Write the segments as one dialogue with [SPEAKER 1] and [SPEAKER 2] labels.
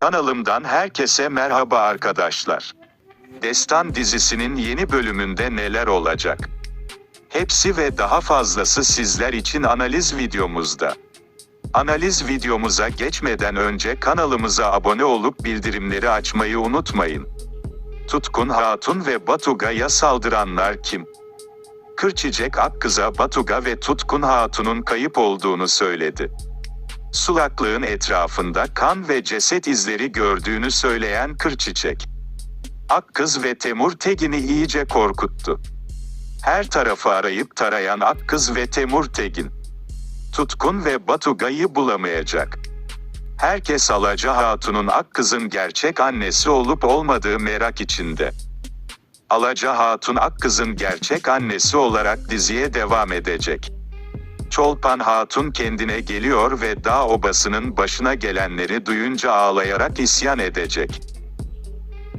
[SPEAKER 1] Kanalımdan herkese merhaba arkadaşlar. Destan dizisinin yeni bölümünde neler olacak? Hepsi ve daha fazlası sizler için analiz videomuzda. Analiz videomuza geçmeden önce kanalımıza abone olup bildirimleri açmayı unutmayın. Tutkun Hatun ve Batuga'ya saldıranlar kim? Kırçicek Akkız'a Batuga ve Tutkun Hatun'un kayıp olduğunu söyledi. Sulaklığın etrafında kan ve ceset izleri gördüğünü söyleyen Kırçiçek. Akkız ve Temur Tegin'i iyice korkuttu. Her tarafı arayıp tarayan Akkız ve Temur Tegin. Tutkun ve Batuga'yı bulamayacak. Herkes Alaca Hatun'un Akkız'ın gerçek annesi olup olmadığı merak içinde. Alaca Hatun Akkız'ın gerçek annesi olarak diziye devam edecek. Çolpan Hatun kendine geliyor ve dağ obasının başına gelenleri duyunca ağlayarak isyan edecek.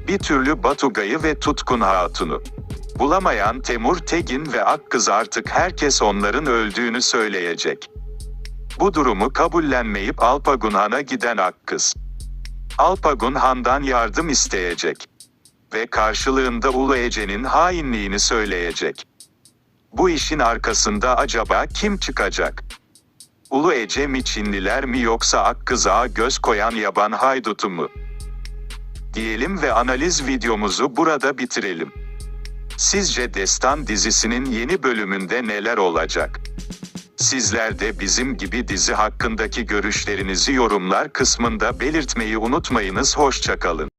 [SPEAKER 1] Bir türlü Batugay'ı ve Tutkun Hatun'u. Bulamayan Temur Tegin ve Akkız artık herkes onların öldüğünü söyleyecek. Bu durumu kabullenmeyip Alpagun Han'a giden Akkız. Alpagun Han'dan yardım isteyecek. Ve karşılığında Ulu Ece'nin hainliğini söyleyecek. Bu işin arkasında acaba kim çıkacak? Ulu Ece mi Çinliler mi yoksa Akkız'a göz koyan yaban haydutu mu? Diyelim ve analiz videomuzu burada bitirelim. Sizce Destan dizisinin yeni bölümünde neler olacak? Sizler de bizim gibi dizi hakkındaki görüşlerinizi yorumlar kısmında belirtmeyi unutmayınız. Hoşçakalın.